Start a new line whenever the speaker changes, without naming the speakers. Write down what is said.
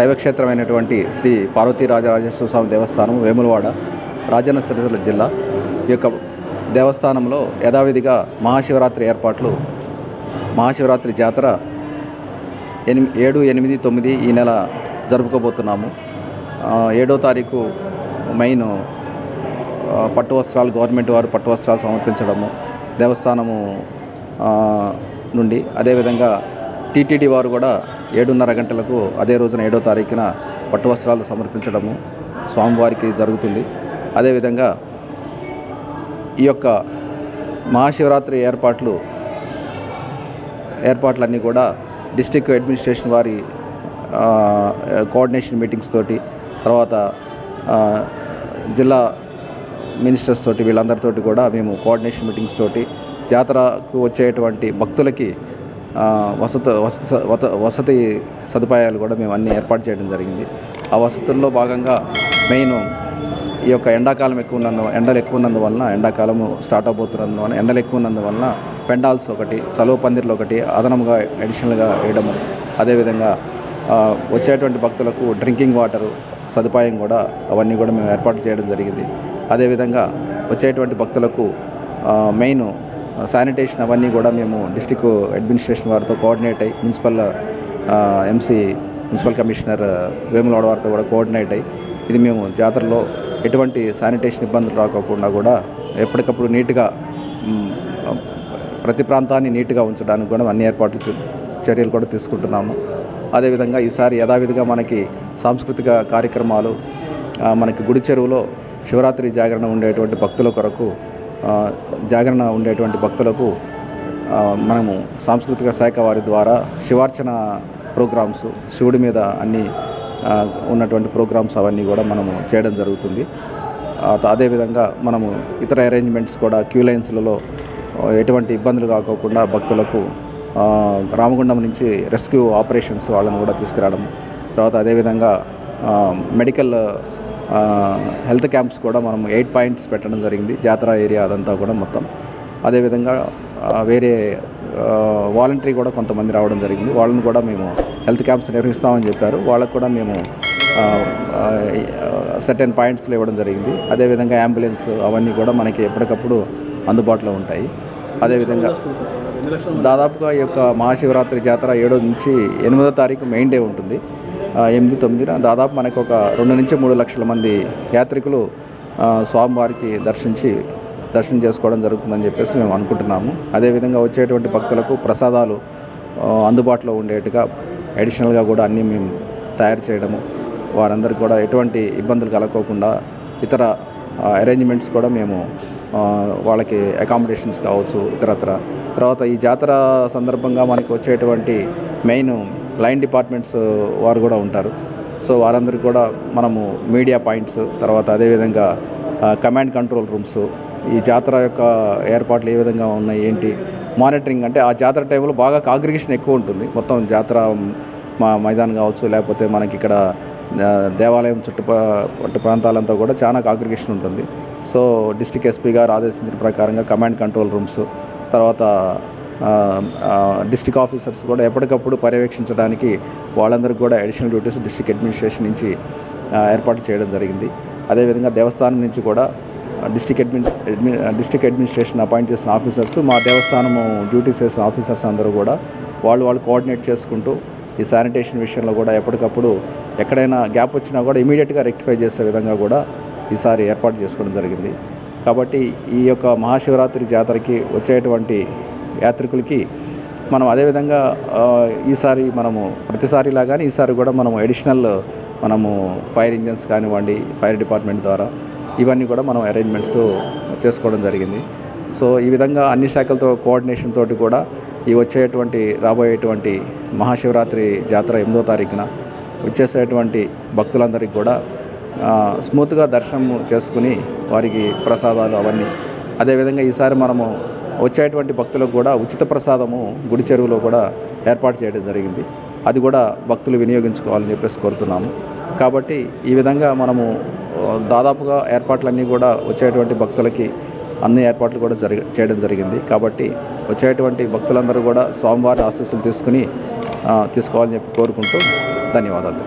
శైవక్షేత్రమైనటువంటి శ్రీ పార్వతీ రాజరాజేశ్వర స్వామి దేవస్థానం వేములవాడ రాజన్న సిరిసిల్ల జిల్లా. ఈ యొక్క దేవస్థానంలో యథావిధిగా మహాశివరాత్రి ఏర్పాట్లు మహాశివరాత్రి జాతర ఎనిమి ఏడు ఎనిమిది తొమ్మిది ఈ నెల జరుపుకోబోతున్నాము. ఏడో తారీఖు మెయిన్ పట్టు వస్త్రాలు గవర్నమెంట్ వారు పట్టు వస్త్రాలు సమర్పించడము దేవస్థానము నుండి. అదేవిధంగా టీటీడీ వారు కూడా ఏడున్నర గంటలకు అదే రోజున ఏడో తారీఖున పట్టు వస్త్రాలు సమర్పించడము స్వామివారికి జరుగుతుంది. అదేవిధంగా ఈ యొక్క మహాశివరాత్రి ఏర్పాట్లు ఏర్పాట్లన్నీ కూడా డిస్టిక్ అడ్మినిస్ట్రేషన్ వారి కోఆర్డినేషన్ మీటింగ్స్ తోటి తర్వాత జిల్లా మినిస్టర్స్ తోటి వీళ్ళందరితోటి కూడా మేము కోఆర్డినేషన్ మీటింగ్స్ తోటి జాతరకు వచ్చేటువంటి భక్తులకి వసత వసతి స- వసతి సదుపాయాలు కూడా మేము అన్నీ ఏర్పాటు చేయడం జరిగింది. ఆ వసతుల్లో భాగంగా మెయిన్ ఈ యొక్క ఎండాకాలం ఎక్కువ ఉన్నందు ఎండలు ఎక్కువ ఉన్నందువలన ఎండాకాలము స్టార్ట్ అవబోతున్నందువలన ఎండలు ఎక్కువ ఉన్నందువలన పెండాల్స్ ఒకటి చలువ పందిర్లు ఒకటి అదనంగా అడిషనల్గా వేయడము. అదేవిధంగా వచ్చేటువంటి భక్తులకు డ్రింకింగ్ వాటర్ సదుపాయం కూడా అవన్నీ కూడా మేము ఏర్పాటు చేయడం జరిగింది. అదేవిధంగా వచ్చేటువంటి భక్తులకు మెయిన్ శానిటేషన్ అవన్నీ కూడా మేము డిస్టిక్ అడ్మినిస్ట్రేషన్ వారితో కోఆర్డినేట్ అయ్యి municipal MC municipal commissioner Vemulawada వారితో కూడా కోఆర్డినేట్ అయ్యి ఇది మేము జాతరలో ఎటువంటి శానిటేషన్ ఇబ్బందులు రాకోకుండా కూడా ఎప్పటికప్పుడు నీట్గా ప్రతి ప్రాంతాన్ని నీట్గా ఉంచడానికి కూడా అన్ని ఏర్పాట్లు చర్యలు కూడా తీసుకుంటున్నాము. అదేవిధంగా ఈసారి యథావిధిగా మనకి సాంస్కృతిక కార్యక్రమాలు మనకి గుడి చెరువులో శివరాత్రి జాగరణ ఉండేటువంటి భక్తుల కొరకు జాగరణ ఉండేటువంటి భక్తులకు మనము సాంస్కృతిక శాఖ వారి ద్వారా శివార్చన ప్రోగ్రామ్స్ శివుడి మీద అన్ని ఉన్నటువంటి ప్రోగ్రామ్స్ అవన్నీ కూడా మనము చేయడం జరుగుతుంది. అదేవిధంగా మనము ఇతర అరేంజ్మెంట్స్ కూడా క్యూ లైన్స్లలో ఎటువంటి ఇబ్బందులు కాకోకుండా భక్తులకు రామగుండం నుంచి రెస్క్యూ ఆపరేషన్స్ వాళ్ళని కూడా తీసుకురావడం తర్వాత అదేవిధంగా మెడికల్ హెల్త్ క్యాంప్స్ కూడా మనం ఎయిట్ పాయింట్స్ పెట్టడం జరిగింది. జాతర ఏరియా అదంతా కూడా మొత్తం. అదేవిధంగా వేరే వాలంటరీ కూడా కొంతమంది రావడం జరిగింది. వాళ్ళని కూడా మేము హెల్త్ క్యాంప్స్ నిర్వహిస్తామని చెప్పారు. వాళ్ళకు కూడా మేము సర్టెన్ పాయింట్స్లో ఇవ్వడం జరిగింది. అదేవిధంగా అంబులెన్స్ అవన్నీ కూడా మనకి ఎప్పటికప్పుడు అందుబాటులో ఉంటాయి. అదేవిధంగా దాదాపుగా ఈ యొక్క మహాశివరాత్రి జాతర ఏడో నుంచి ఎనిమిదో తారీఖు మెయిన్ డే ఉంటుంది. ఎనిమిది తొమ్మిదిన దాదాపు మనకు ఒక రెండు నుంచి మూడు లక్షల మంది యాత్రికులు స్వామివారికి దర్శించి దర్శనం చేసుకోవడం జరుగుతుందని చెప్పేసి మేము అనుకుంటున్నాము. అదేవిధంగా వచ్చేటువంటి భక్తులకు ప్రసాదాలు అందుబాటులో ఉండేట్టుగా అడిషనల్గా కూడా అన్నీ మేము తయారు చేయడము వారందరికీ కూడా ఎటువంటి ఇబ్బందులు కలగకోకుండా ఇతర అరేంజ్మెంట్స్ కూడా మేము వాళ్ళకి అకామిడేషన్స్ కావచ్చు ఇతరత్ర. తర్వాత ఈ జాతర సందర్భంగా మనకి వచ్చేటువంటి మెయిన్ లైన్ డిపార్ట్మెంట్స్ వారు కూడా ఉంటారు. సో వారందరికీ కూడా మనము మీడియా పాయింట్స్ తర్వాత అదేవిధంగా కమాండ్ కంట్రోల్ రూమ్స్ ఈ జాతర యొక్క ఏర్పాట్లు ఏ విధంగా ఉన్నాయి ఏంటి మానిటరింగ్ అంటే ఆ జాతర టైంలో బాగా కాగ్రిగేషన్ ఎక్కువ ఉంటుంది. మొత్తం జాతర మా మైదానం కావచ్చు లేకపోతే మనకి ఇక్కడ దేవాలయం చుట్టుప ప్రాంతాలంతా కూడా చాలా కాగ్రిగేషన్ ఉంటుంది. సో డిస్టిక్ ఎస్పీ గారు ఆదేశించిన ప్రకారంగా కమాండ్ కంట్రోల్ రూమ్స్ తర్వాత డిస్టిక్ ఆఫీసర్స్ కూడా ఎప్పటికప్పుడు పర్యవేక్షించడానికి వాళ్ళందరికీ కూడా అడిషనల్ డ్యూటీస్ డిస్టిక్ అడ్మినిస్ట్రేషన్ నుంచి ఏర్పాటు చేయడం జరిగింది. అదేవిధంగా దేవస్థానం నుంచి కూడా district admin admin district administration appoint చేసిన ఆఫీసర్స్ మా దేవస్థానము డ్యూటీస్ చేసిన ఆఫీసర్స్ అందరూ కూడా వాళ్ళు వాళ్ళు కోఆర్డినేట్ చేసుకుంటూ ఈ శానిటేషన్ విషయంలో కూడా ఎప్పటికప్పుడు ఎక్కడైనా గ్యాప్ వచ్చినా కూడా ఇమీడియట్గా రెక్టిఫై చేసే విధంగా కూడా ఈసారి ఏర్పాటు చేసుకోవడం జరిగింది. కాబట్టి ఈ యొక్క మహాశివరాత్రి జాతరకి వచ్చేటువంటి యాత్రికులకి మనం అదేవిధంగా ఈసారి మనము ప్రతిసారి లాగానే ఈసారి కూడా మనం అడిషనల్ మనము ఫైర్ ఇంజన్స్ కానివ్వండి ఫైర్ డిపార్ట్మెంట్ ద్వారా ఇవన్నీ కూడా మనం అరేంజ్మెంట్స్ చేసుకోవడం జరిగింది. సో ఈ విధంగా అన్ని శాఖలతో కోఆర్డినేషన్ తోటి కూడా ఈ వచ్చేటువంటి రాబోయేటువంటి మహాశివరాత్రి జాతర ఎనిమిదో తారీఖున వచ్చేసేటువంటి భక్తులందరికీ కూడా స్మూత్గా దర్శనం చేసుకుని వారికి ప్రసాదాలు అవన్నీ. అదేవిధంగా ఈసారి మనము వచ్చేటువంటి భక్తులకు కూడా ఉచిత ప్రసాదము గుడి చెరువులో కూడా ఏర్పాటు చేయడం జరిగింది. అది కూడా భక్తులు వినియోగించుకోవాలని చెప్పేసి కోరుతున్నాము. కాబట్టి ఈ విధంగా మనము దాదాపుగా ఏర్పాట్లన్నీ కూడా వచ్చేటువంటి భక్తులకి అన్ని ఏర్పాట్లు కూడా జరిగ చేయడం జరిగింది. కాబట్టి వచ్చేటువంటి భక్తులందరూ కూడా స్వామివారి ఆశీస్సులు తీసుకుని తీసుకోవాలని చెప్పి కోరుకుంటూ ధన్యవాదాలు.